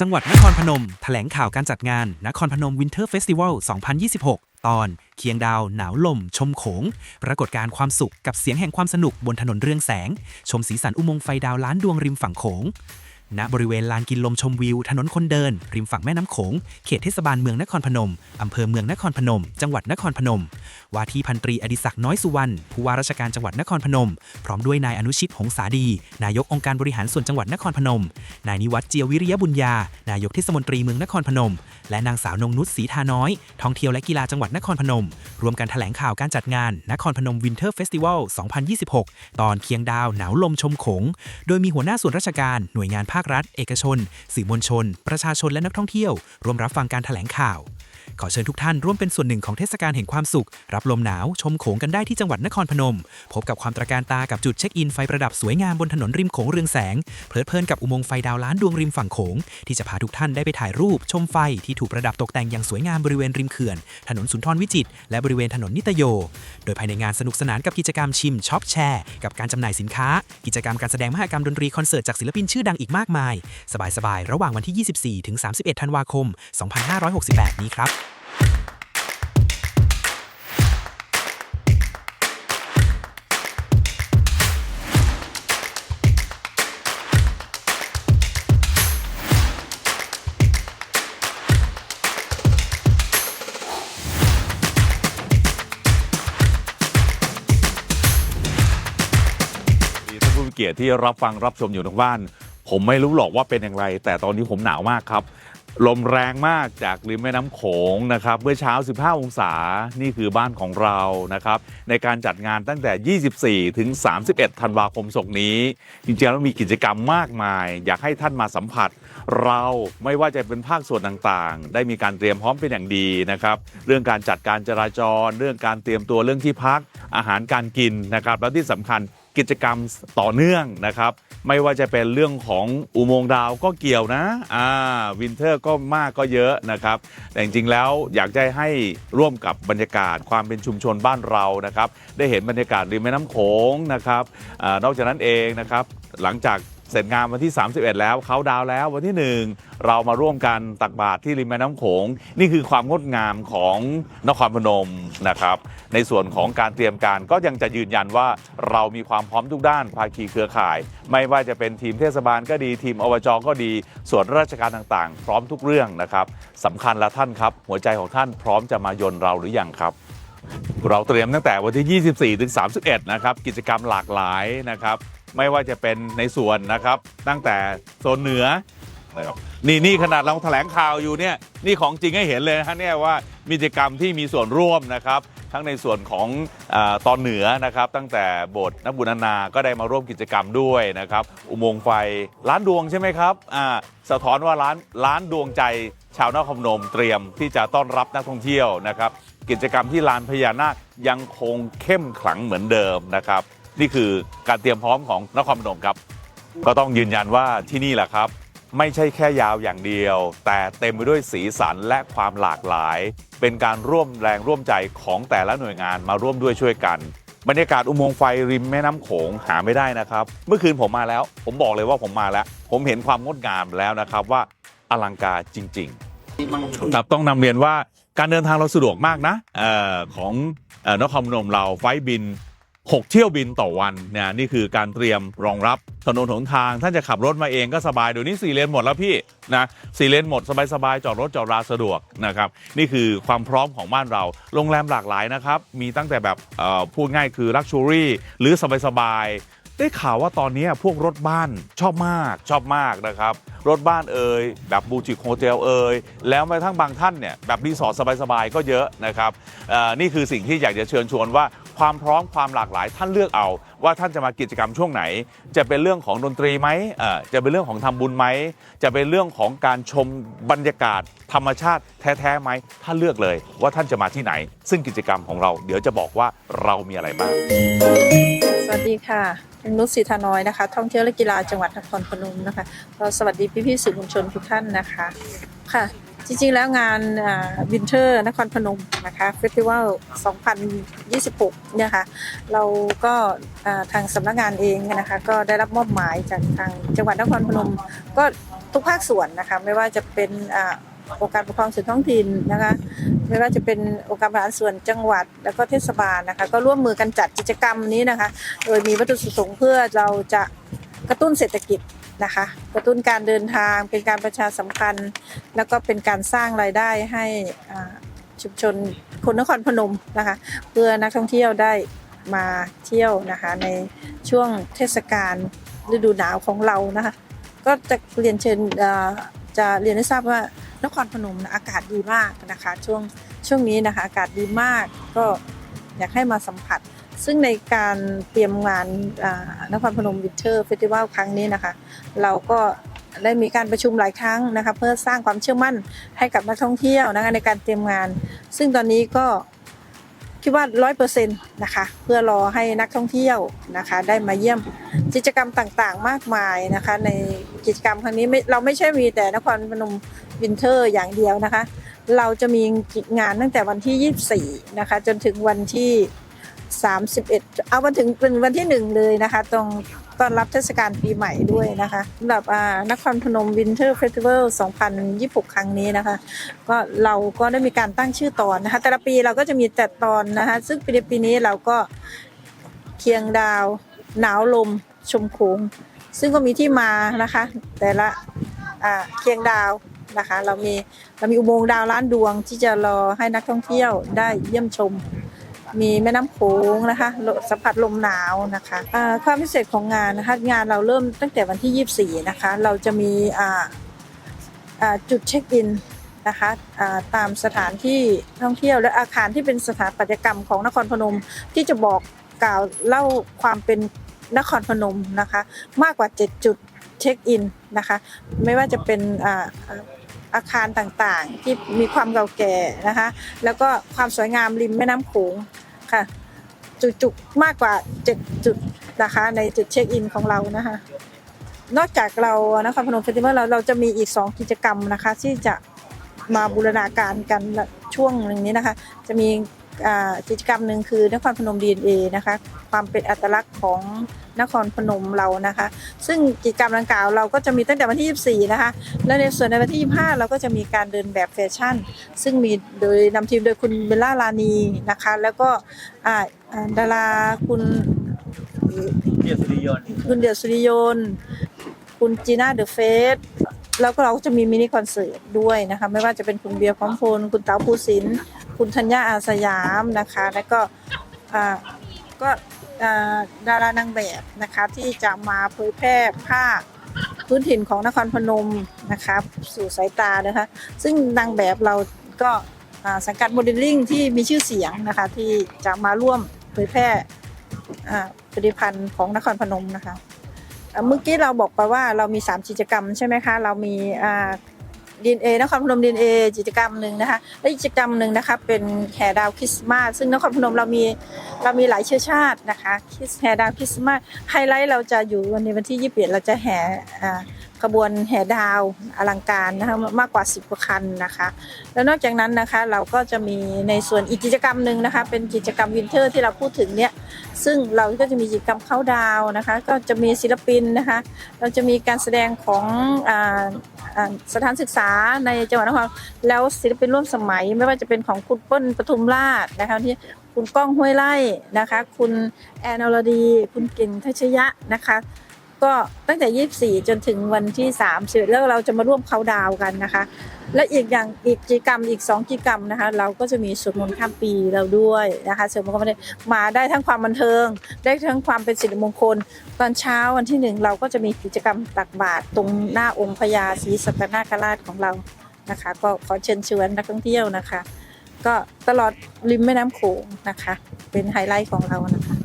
จังหวัดนครพนม แถลงข่าวการจัดงาน นครพนมวินเทอร์เฟสติวัล 2026 ตอน เคียงดาว หนาวลม ชมโขง ปรากฏการความสุขกับเสียงแห่งความสนุกบนถนนเรื่องแสง ชมสีสันอุโมงค์ไฟดาวล้านดวงริมฝั่งโขง ณบริเวณลานกินลมชมวิว ถนนคนเดิน ริมฝั่งแม่น้ำโขง เขตเทศบาลเมืองนครพนม อำเภอเมืองนครพนม จังหวัดนครพนม ว่าที่พันตรีอดิศักดิ์น้อยสุวรรณ ผู้ว่าราชการจังหวัดนครพนม พร้อมด้วยนายอนุชิต หงสาดี นายกองค์การบริหารส่วนจังหวัดนครพนม นายนิวัฒน์เจียววิริยบุญญา นายกเทศมนตรีเมืองนครพนม และนางสาวนงนุชศรีทาน้อย ท่องเที่ยวและกีฬาจังหวัดนครพนม รวมกันแถลงข่าวการจัดงาน นครพนมวินเทอร์เฟสติวัล 2026 ตอนเคียงดาวหนาวลมชมโขง โดยมีหัวหน้าส่วนราชการหน่วยงานภาครัฐ เอกชน สื่อมวลชน ประชาชนและนักท่องเที่ยว ร่วมรับฟังการแถลงข่าว ขอเชิญทุกท่านร่วมเป็นส่วนหนึ่งของเทศกาลแห่งความสุข รับลมหนาวชมโขงกันได้ที่จังหวัดนครพนม พบกับความตระการตากับจุดเช็คอินไฟประดับสวยงามบนถนนริมโขงเรืองแสง เพลิดเพลินกับอุโมงค์ไฟดาวล้านดวงริมฝั่งโขง ที่จะพาทุกท่านได้ไปถ่ายรูป ชมไฟที่ถูกประดับตกแต่งอย่างสวยงามบริเวณริมเขื่อน ถนนสุนทรวิจิตรและบริเวณถนนนิตโย โดยภายในงานสนุกสนานกับกิจกรรมชิมช็อปแชร์กับการจำหน่ายสินค้า กิจกรรมการแสดงมหกรรมดนตรีคอนเสิร์ตจากศิลปินชื่อดังอีกมากมาย สบายๆระหว่างวันที่ 24 ถึง 31 ธันวาคม 2568 นี้ครับ เกียรติที่รับฟังรับชมอยู่ทางบ้าน ผมไม่รู้หรอกว่าเป็นอย่างไร แต่ตอนนี้ผมหนาวมากครับ ลมแรงมากจากริมแม่น้ำโขงนะครับ เมื่อเช้า 15 องศา นี่คือบ้านของเรานะครับ ในการจัดงานตั้งแต่ 24 ถึง 31 ธันวาคมศกนี้ จริงๆแล้วมีกิจกรรมมากมาย อยากให้ท่านมาสัมผัส เราไม่ว่าจะเป็นภาคส่วนต่างๆ ได้มีการเตรียมพร้อมเป็นอย่างดีนะครับ เรื่องการจัดการจราจร เรื่องการเตรียมตัวเรื่องที่พัก อาหารการกินนะครับ แล้วที่สำคัญ กิจกรรมต่อเนื่องนะครับ ไม่ว่าจะเป็นเรื่องของอุโมงค์ดาวก็เกี่ยวนะอ่าวินเทอร์ก็มากก็เยอะนะครับ แต่จริงๆแล้วอยากจะให้ร่วมกับบรรยากาศความเป็นชุมชนบ้านเรานะครับ ได้เห็นบรรยากาศริมแม่น้ำโขงนะครับอนอกจากนั้นเองนะครับ หลังจาก เสร็จงานวันที่ 31 แล้วเขาดาวแล้ววันที่ 1 เรามาร่วมกันตักบาตรที่ริมแม่น้ำโขง นี่คือความงดงามของนครพนมนะครับ ในส่วนของการเตรียมการก็ยังจะยืนยันว่าเรามีความพร้อมทุกด้านภาคีเครือข่าย ไม่ว่าจะเป็นทีมเทศบาลก็ดีทีมอบจก็ดี ส่วนราชการต่างๆ พร้อมทุกเรื่องนะครับสำคัญละท่านครับ หัวใจของท่านพร้อมจะมายนเราหรือยังครับเราเตรียมตั้งแต่วันที่ 24 ถึง 31 นะครับ กิจกรรมหลากหลายนะครับ ไม่ว่าจะเป็นในส่วนนะครับ ตั้งแต่โซนเหนือนะครับนี่นี่ขนาดเราแถลงข่าวอยู่เนี่ยนี่ของจริงให้เห็นเลยนะฮะเนี่ยว่ามีกิจกรรมที่มีส่วนร่วมนะครับ ทั้งในส่วนของอาตอนเหนือนะครับ ตั้งแต่โบสถ์นบุญนานาก็ได้มาร่วมกิจกรรมด้วยนะครับ อุโมงค์ไฟล้านดวงใช่ไหมครับอ่าสะท้อนว่าล้านล้านดวงใจชาวนครพนมเตรียมที่จะต้อนรับนักท่องเที่ยวนะครับ กิจกรรมที่ลานพญานาคยังคงเข้มขลังเหมือนเดิมนะครับ นี่คือการเตรียมพร้อมของนครพนมครับ ก็ต้องยืนยันว่าที่นี่แหละครับ ไม่ใช่แค่ยาวอย่างเดียว แต่เต็มไปด้วยสีสันและความหลากหลาย เป็นการร่วมแรงร่วมใจของแต่ละหน่วยงานมาร่วมด้วยช่วยกัน บรรยากาศอุโมงค์ไฟริมแม่น้ำโขงหาไม่ได้นะครับ เมื่อคืนผมมาแล้ว ผมบอกเลยว่าผมมาแล้ว ผมเห็นความงดงามแล้วนะครับว่าอลังการจริง ๆ ครับต้องนำเรียนว่าการเดินทางเราสะดวกมากนะเออของเออนครพนมเราไฟล์บิน 6 เที่ยวบินต่อวันเนี่ยนี่คือการเตรียมรองรับถนนหนทาง ท่านจะขับรถมาเองก็สบายเดี๋ยวนี้สี่เลนหมดแล้วพี่นะสี่เลนหมดสบายๆจอดรถจอดราสะดวกนะครับนี่คือความพร้อมของบ้านเราโรงแรมหลากหลายนะครับ มีตั้งแต่แบบเอ่อพูดง่ายคือลักชัวรี่หรือสบายๆได้ข่าวว่าตอนนี้พวกรถบ้านชอบมากชอบมากนะครับ รถบ้านเอ่ยแบบบูจิกโฮเทลเอ่ยแล้วแม้กระทั่งบางท่านเนี่ยแบบรีสอร์ทสบายๆก็เยอะนะครับนี่คือสิ่งที่อยากจะเชิญชวนว่าความพร้อมความหลากหลายท่านเลือกเอา ว่าท่านจะมากิจกรรมช่วงไหน จะเป็นเรื่องของดนตรีไหมจะเป็นเรื่องของทำบุญไหมจะเป็นเรื่องของการชมบรรยากาศธรรมชาติแท้ๆไหมท่านเลือกเลยว่าท่านจะมาที่ไหน ซึ่งกิจกรรมของเรา เดี๋ยวจะบอกว่าเรามีอะไรบ้าง สวัสดีค่ะนุชศรีธานอยนะคะ ท่องเที่ยวและกีฬาจังหวัดนครพนมนะคะก็สวัสดีพี่ๆสื่อมวลชนทุกท่านนะคะค่ะ จริงๆแล้วงานวินเทอร์นครพนมนะคะเฟสติวัล 2026 เนี่ยค่ะเราก็ทางสำนักงานเองนะคะก็ได้รับมอบหมายจากทางจังหวัดนครพนม ก็ทุกภาคส่วนนะคะไม่ว่าจะเป็นองค์การปกครองส่วนท้องถิ่นนะคะไม่ว่าจะเป็นองค์การบริหารส่วนจังหวัด แล้วก็เทศบาลนะคะก็ร่วมมือกันจัดกิจกรรมนี้นะคะ โดยมีวัตถุประสงค์เพื่อเราจะกระตุ้นเศรษฐกิจ นะคะ กระตุ้นการเดินทางเป็นการประชาสัมพันธ์ แล้วก็เป็นการสร้างรายได้ให้ชุมชนคนนครพนมนะคะ เพื่อนักท่องเที่ยวได้มาเที่ยวนะคะ ในช่วงเทศกาลฤดูหนาวของเรานะคะ ก็จะเรียนเชิญจะเรียนให้ทราบว่านครพนมนะอากาศดีมากนะคะ ช่วงช่วงนี้นะคะ อากาศดีมากก็อยากให้มาสัมผัส ซึ่งในการเตรียมงานนครพนมวินเทอร์เฟสติวัลครั้งนี้นะคะ เราก็ได้มีการประชุมหลายครั้งนะคะเพื่อสร้างความเชื่อมั่นให้กับนักท่องเที่ยวนะคะในการเตรียมงาน ซึ่งตอนนี้ก็คิดว่าร้อยเปอร์เซ็นต์นะคะเพื่อรอให้นักท่องเที่ยวนะคะได้มาเยี่ยมกิจกรรมต่างๆ มากมายนะคะในกิจกรรมครั้งนี้เราไม่ใช่มีแต่นครพนมวินเทอร์อย่างเดียวนะคะ เราจะมีงานตั้งแต่วันที่ 24นะคะจนถึงวันที่ 31 เอาวันถึงเป็นวันที่หนึ่งเลยนะคะ ตรงตอนรับเทศกาลปีใหม่ด้วยนะคะสำหรับอ่านครพนมวินเทอร์เฟสติวัล2026 ครั้งนี้นะคะ ก็เราก็ได้มีการตั้งชื่อตอนนะคะ แต่ละปีเราก็จะมีแต่ตอนนะคะ ซึ่งปีนปีนี้เราก็เคียงดาว หนาวลม ชมโขงซึ่งก็มีที่มานะคะ แต่ละเคียงดาวนะคะ เรามีเรามีอุโมงค์ดาวล้านดวงที่จะรอให้นักท่องเที่ยวได้เยี่ยมชม มีแม่น้ำโขงนะคะสัมผัสลมหนาวนะคะความพิเศษของงานนะคะงานเราเริ่มตั้งแต่วันที่ 24 นะคะ เราจะมีจุดเช็คอินนะคะตามสถานที่ท่องเที่ยวและอาคารที่เป็นสถาปัตยกรรมของนครพนมที่จะบอกกล่าวเล่าความเป็นนครพนมนะคะ มากกว่า 7 จุดเช็คอินนะคะ ไม่ว่าจะเป็นอาคารต่างๆ ที่มีความเก่าแก่นะคะ แล้วก็ความสวยงามริมแม่น้ำโขง ค่ะ จุกๆมากกว่า7จุดนะคะในจุดเช็คอินของเรานะคะ นอกจากเรานะคะพนมเฟสติวัลเราเราจะมีอีก 2 กิจกรรมนะคะ ที่จะมาบูรณาการกันช่วงหนึ่งนี้นะคะ จะมี กิจกรรมหนึ่งคือนครพนม DNA นะคะ ความเป็นอัตลักษณ์ของนครพนมเรานะคะ ซึ่งกิจกรรมดังกล่าวเราก็จะมีตั้งแต่วันที่ 24 นะคะ และในส่วนในวันที่ 25 เราก็จะมีการเดินแบบแฟชั่น ซึ่งมีโดยนำทีมโดยคุณเบลล่าลานีนะคะ แล้วก็อ่าอ่าดาราคุณเกียรติสุริยนต์คุณเดียวสุริยนต์คุณจีน่าเดอะเฟส แล้วก็เราก็จะมีมินิคอนเสิร์ตด้วยนะคะ ไม่ว่าจะเป็นคุณเบียร์พร้อมพลคุณเต๋าภูสินคุณธัญญาอาสยามนะคะ แล้วก็ก็ดารานางแบบนะคะ ที่จะมาเผยแพร่ภาพพื้นถิ่นของนครพนมนะคะสู่สายตานะคะ ซึ่งนางแบบเราก็สังกัดโมเดลลิ่งที่มีชื่อเสียงนะคะ ที่จะมาร่วมเผยแพร่ผลิตภัณฑ์ของนครพนมนะคะ เมื่อกี้เราบอกไปว่าเรามี 3 กิจกรรมใช่ไหมคะ เรามีอ่า ดีเอนครพนมดีเอกิจกรรมหนึ่งนะคะและกิจกรรมหนึ่งนะคะเป็นแห่ดาวคริสต์มาสซึ่งนครพนมเรามีเรามีหลายเชื้อชาตินะคะคริสแห่ดาวคริสต์มาสไฮไลท์เราจะอยู่วันในวันที่21เอ็ดเราจะแห่ขบวนแห่ดาวอลังการนะคะมากกว่า 10กว่าคันนะคะ แล้วนอกจากนั้นนะคะเราก็จะมีในส่วนอีกกิจกรรมหนึ่งนะคะ เป็นกิจกรรมวินเทอร์ที่เราพูดถึงเนี่ยซึ่งเราก็จะมีกิจกรรมเข้าดาวนะคะ ก็จะมีศิลปินนะคะ เราจะมีการแสดงของอ สถานศึกษาในจังหวัดนครแล้วศิลปินร่วมสมัย ไม่ว่าจะเป็นของคุณเปิ้ลปทุมราชนะคะที่คุณก้องห้วยไล่นะคะ คุณแอนอรดี คุณเก่งทัชยะนะคะ ก็ตั้งแต่ 24 จนถึงวันที่30แล้วเราจะมาร่วมเขาดาวกันนะคะ และอีกอย่างอีกกิจกรรมอีก 2 กิจกรรมนะคะ เราก็จะมีสวดมนต์ข้ามปีเราด้วยนะคะสวดมนต์ข้ามปีมาได้ทั้งความบันเทิง ได้ทั้งความเป็นสิริมงคล ตอนเช้าวันที่หนึ่งเราก็จะมีกิจกรรมตักบาตรตรงหน้าองค์พญาศรีสัตนาคราชของเรานะคะ ก็ขอเชิญชวนนักท่องเที่ยวนะคะ ก็ตลอดริมแม่น้ำโขงนะคะ เป็นไฮไลท์ของเรานะคะ